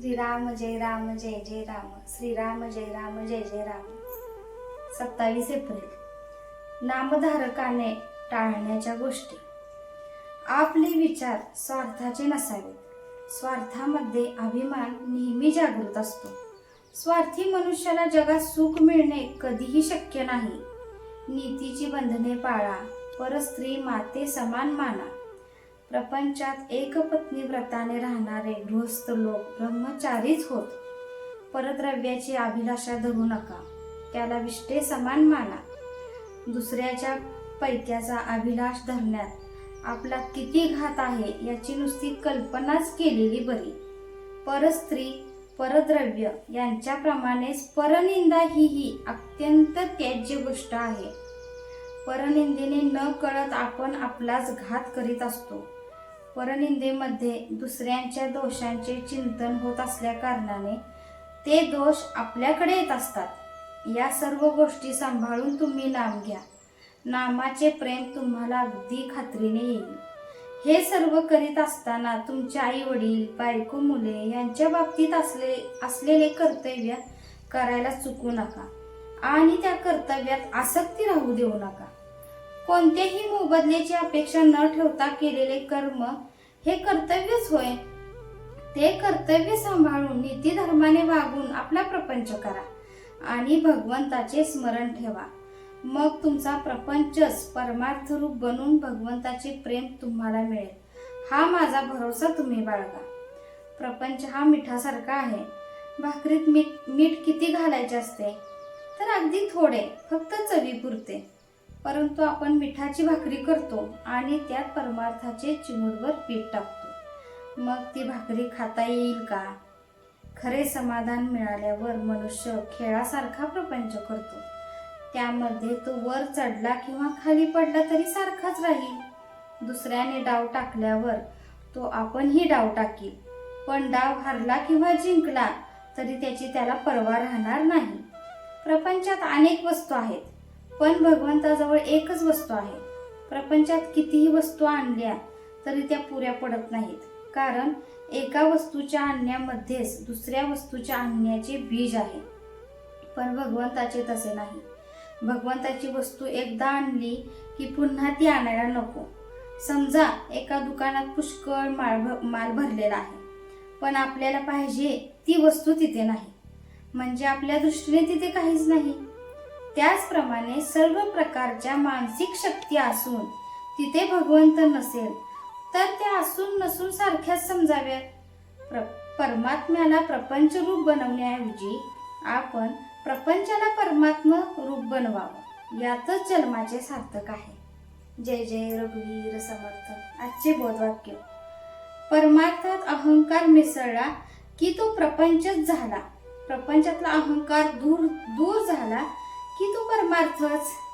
श्रीराम जय राम जय जय राम. श्रीराम जय राम जय जय राम. सत्तावीस एप्रिल. नामधारकाने टाळण्याच्या गोष्टी. आपले विचार स्वार्थाचे नसावेत स्वार्थामध्ये अभिमान नेहमी जागृत असतो. स्वार्थी मनुष्याला जगात सुख मिळणे कधीही शक्य नाही. नीतीची बंधने पाळा परस्त्री माते समान माना. प्रपंचात एकपत्नी व्रताने राहणारे गृहस्थ लोक ब्रह्मचारीच होत. परद्रव्याची अभिलाषा धरू नका. त्याला विष्टे समान माना. दुसऱ्याच्या पैक्याचा अभिलाष धरण्यात आपला किती घात आहे याची नुसती कल्पनाच केलेली बरी. परस्त्री परद्रव्य यांच्याप्रमाणेच परनिंदा ही ही अत्यंत त्याज्य गोष्ट आहे. परनिंदेने न कळत आपण आपलाच घात करीत असतो. परनिंदेमध्ये दुसऱ्यांच्या दोषांचे चिंतन होत असल्या कारणाने ते दोष आपल्याकडे येत असतात. या सर्व गोष्टी सांभाळून तुम्ही नाम घ्या. नामाचे प्रेम तुम्हाला अगदी खात्रीने येईल. हे सर्व करीत असताना तुमचे आई वडील बायको मुले यांच्या बाबतीत असले असलेले कर्तव्य करायला चुकू नका. आणि त्या कर्तव्यात आसक्ती राहू देऊ नका. कोणत्याही मोबदल्याची अपेक्षा न ठेवता केलेले कर्म हे कर्तव्यच होय. ते कर्तव्य सांभाळून नीती धर्माने वागून आपला प्रपंच करा आणि भगवंताचे स्मरण ठेवा. मग तुमचा प्रपंचच परमार्थ रूप बनून भगवंताचे प्रेम तुम्हाला मिळेल. हा माझा भरोसा तुम्ही बाळगा. प्रपंच हा मिठासारखा आहे. भाकरीत मीठ मीठ किती घालायचे असते? तर अगदी थोडे फक्त चवीपुरते. परंतु आपण मिठाची भाकरी करतो आणि त्यात परमार्थाचे चिमूटभर पीठ टाकतो. मग ती भाकरी खाता येईल का? खरे समाधान मिळाल्यावर मनुष्य खेळासारखा प्रपंच करतो. त्यामध्ये तो वर चढला किंवा खाली पडला तरी सारखाच राहील. दुसऱ्याने डाव टाकल्यावर तो आपणही डाव टाकील. पण डाव हरला किंवा जिंकला तरी त्याची त्याला पर्वा राहणार नाही. प्रपंचात अनेक वस्तू आहेत. पण भगवंताजवळ एकच वस्तू आहे. प्रपंचात कितीही वस्तू आणल्या तरी त्या पुऱ्या पडत नाहीत. कारण एका वस्तूच्या आणण्यामध्येच दुसऱ्या वस्तूच्या आणण्याचे बीज आहे. पण भगवंताचे तसे नाही. भगवंताची वस्तू एकदा आणली की पुन्हा ती आणायला नको. समजा एका दुकानात पुष्कळ माल भ- माल भरलेला आहे. पण आपल्याला पाहिजे ती वस्तू तिथे नाही. म्हणजे आपल्या दृष्टीने तिथे काहीच नाही. त्याचप्रमाणे सर्व प्रकारच्या मानसिक शक्ती असून तिथे भगवंत नसेल तर त्या असून नसून सारख्याच समजाव्यात. प्र परमात्म्याला प्रपंच रूप बनवण्याऐवजी आपण प्रपंचाला परमात्म रूप बनवावं यातच जन्माचे सार्थक आहे. जय जय रघुवीर समर्थ. आजचे बोधवाक्य. परमार्थात अहंकार मिसळला की तो प्रपंचच झाला. प्रपंचातला अहंकार दूर दूर झाला की परमार्थच